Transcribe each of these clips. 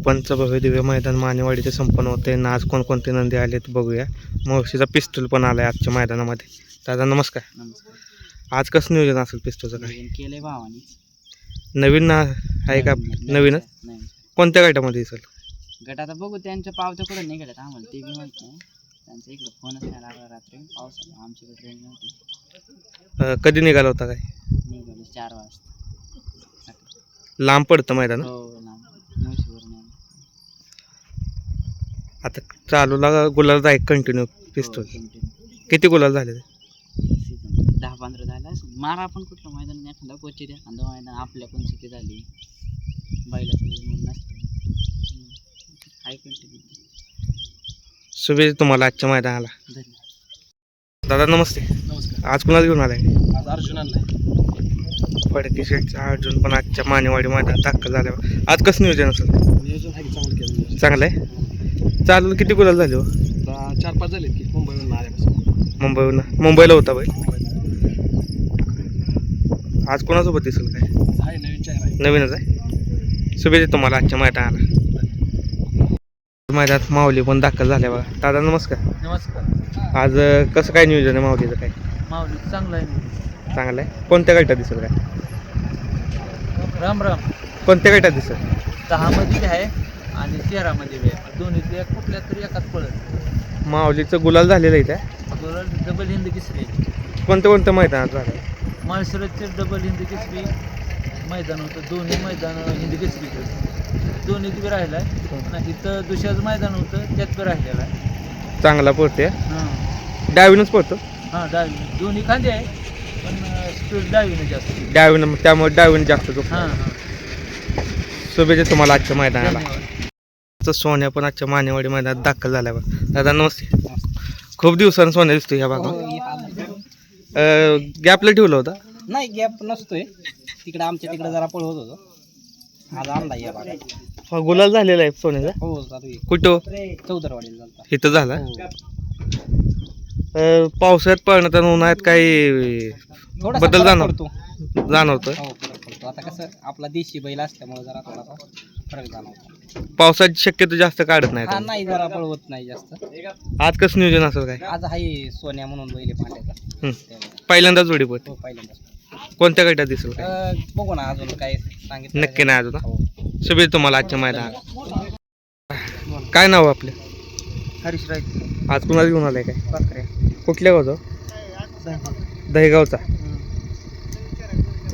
ओपनचं भव्य दिव्य मैदान मानेवाडीचे संपन्न होते. आणि आज कोणकोणते नंदी आले ते बघूया. मुळशीचा पिस्तूल पण आलाय आजच्या मैदानामध्ये. दादा नमस्कार. नमस्कार. आज कसं नियोजन असेल पिस्तूलचं काय? केलंय भावानी नवीन ना आहे का नवीनच? नाही. कोणत्या गटामध्ये दिसेल? गट आता बघू त्यांच्या पावत्या कुठं निघाल्यात आम्हाला ते बी माहीत नाही. त्यांचा इकडे फोनच नाही लागला रात्री. पावसाला आमच्याकडे ट्रेन नव्हती. अं, कधी निघाला होता काय? निघालो चार वाजता. लांब पडतं मैदान? हो लांब. मुळशीवर नाही आता चालूला गुलाल आहे कंटिन्यू पिस्तूल. हो. किती गुलाल झाले दहा पंधरा झाला मारा पण कुठलं मैदान एखादा क्वचित एखादं मैदान आपल्या पण चुकी झाली. बैलाचं हाय कंटिन्यू शुभेच्छा तुम्हाला आजच्या मैदानाला. धन्यवाद. दादा नमस्ते. नमस्कार. आज कुणाला घेऊन आलाय? आज अर्जुन आणलाय फडके शेटचा अर्जुन पण आजच्या मानेवाडी मैदानात दाखल झाल्यावर. आज कसं नियोजन असेल? नियोजन आहे चांगलं केलं चांगलं आहे? चालू किती गुलाल झाले हो? चार पाच झाले की मुंबईवरून आल्यापासून. मुंबईहून मुंबईला होता बाई. आज कोणासोबत दिसेल काय? आहे नवीन चेहरा आहे. नवीनच आहे? शुभेच्छा तुम्हाला आजच्या मैदानाला. मैदानात माऊली पण दाखल झाल्या बघा. दादा नमस्कार. नमस्कार. आज अं, कसं काय नियोजन आहे माऊलीचं काय? माऊली चांगला आहे चांगलं आहे? कोणत्या गटात दिसेल काय? राम राम. कोणत्या गटात दिसेल? दहामध्ये बी आहे. आणि आहे. दोन्ही ते कुठल्या तरी एकाच पळत माऊलीचं गुलाल झालेलं आहे त्या डबल हिंद किसरी कोणत्या कोणत्या मैदानात झालं? माळशिरसचे डबल हिंद किसरी मैदान होतं. दोन्ही मैदान हिंद किसरीचं दोन्हीत बी राहिलं आहे आणि इथं दुसऱ्याचं मैदान होतं. त्यात बी राहिलेलं आहे. चांगला पडते हां. डावीनच पडतो हां डावी. दोन्ही खांदे आहे. पण स्पीड डावीनं जास्त. डावीनं त्यामुळे डावीनं जास्त झोप. हां हां. शुभेच्छा तुम्हाला आजच्या मैदानाला. धन्यवाद. तर सोन्या पण आजच्या मानेवाडी मैदानात दाखल झाल्या बा दादा नमस्ते. खूप दिवसांनी सोन्या दिसतो ह्या भागात. गॅपला ठेवलं होतं? नाही गॅप नसतोय. तिकडे आमच्या तिकडे जरा पळवत होतो. आज आणला या भागात. हा गुलाल झालेला आहे सोन्याचा? हो चालू कुठं? चौदरवाडीला इथं झाला? हो. पावसाळ्यात पळण्यात उन्हाळ्यात काही बदल जाणवतं हो. पडतो आता कसं आपला देशी बैल असल्यामुळे जरा थोडासा फरक जाणवतो. पावसाची शक्यता जास्त काढत नाही हा तुम्ही. नाही जरा पळवत नाही जास्त. आज कसं नियोजन असेल काय? आज आहे सोन्या म्हणून बैल पांड्याचा. हं. त्यामुळे. पहिल्यांदाच जोडी पडते हो पहिल्यांदाच कोणत्या गटात दिसेल काय? बघू ना अजून काय सांगितलं नक्की नाही अजून हा? हो. शुभेच्छा तुम्हाला आजच्या मैदानात. काय नाव आहे आपलं? हरीश राईत आज कुणाला घेऊन आलाय काय? पाखरे. कुठल्या गावचं? दहेगावचा.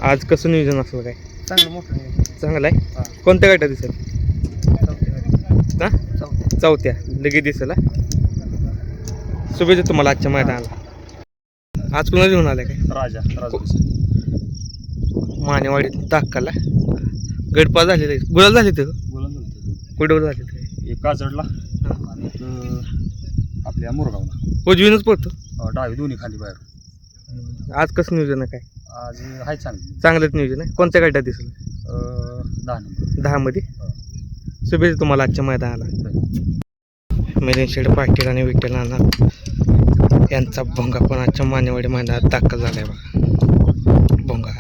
आज कसं नियोजन असेल काय? चांगलं मोठं चांगलं आहे? हा. कोणत्या गटात दिसेल? चौथ्या हा? लगेच दिसेल हा? शुभेच्छा तुम्हाला आजच्या मैदानाला. आज कुणाला घेऊन आलाय काय? राजा राजा मानेवाडीत दाखल गडपा झालेला आहे. गुलाल झाले ते बोला ना कुठं झाले ते? एक काजडला आणि एक अं, आपल्या मुरगावला. उजवीनच पडतो डावी दोन्ही खाली बाहेर आज कसं नियोजन आहे काय? आज आहे चांगली. चांगलंच नियोजन आहे. कोणत्या गटात दिसेल दहा नंबर. दहामध्ये? शुभेच्छा तुम्हाला आजच्या मैदानाला. मिलिंद शेड पाटील आणि विठ्ठल नाना यांचा भोंगा पण आजच्या मानेवाडी मैदानात दाखल झालाय बघा. भोंगा.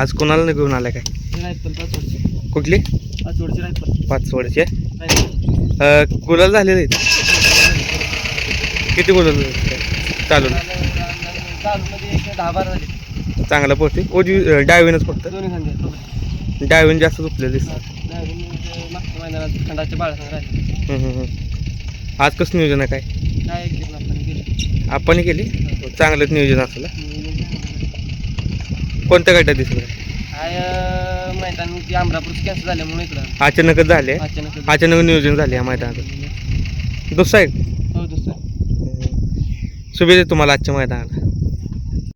आज कोणाला नाही घेऊन आलाय काय? कुठली? पाच वडचे गुलाल झालेले किती गुलाल झाले? चालू. चालूमध्ये एक दहा बारा झाले. चांगला पोहोचते उजवी डायविनच फक्त. दोन्ही डायविन जास्त झोपलेले दिसतात मागच्या महिन्यात खंडाच्या बाळासंग राहिले. हम्म, हम्म, हम्म. आज कसं नियोजन आहे काय? आपण गेले. आपण केली? चांगलंच नियोजन असेल. हा? कोणत्या गटात दिसलं? काय मैदान ती अमरापूर कॅन्सल झाल्यामुळे इकडं. अचानकच झाले. अचानक अचानक नियोजन झाले या मैदानात. दुसरा. आहे? हो दुसरं शुभेच्छा तुम्हाला आजच्या मैदानाला.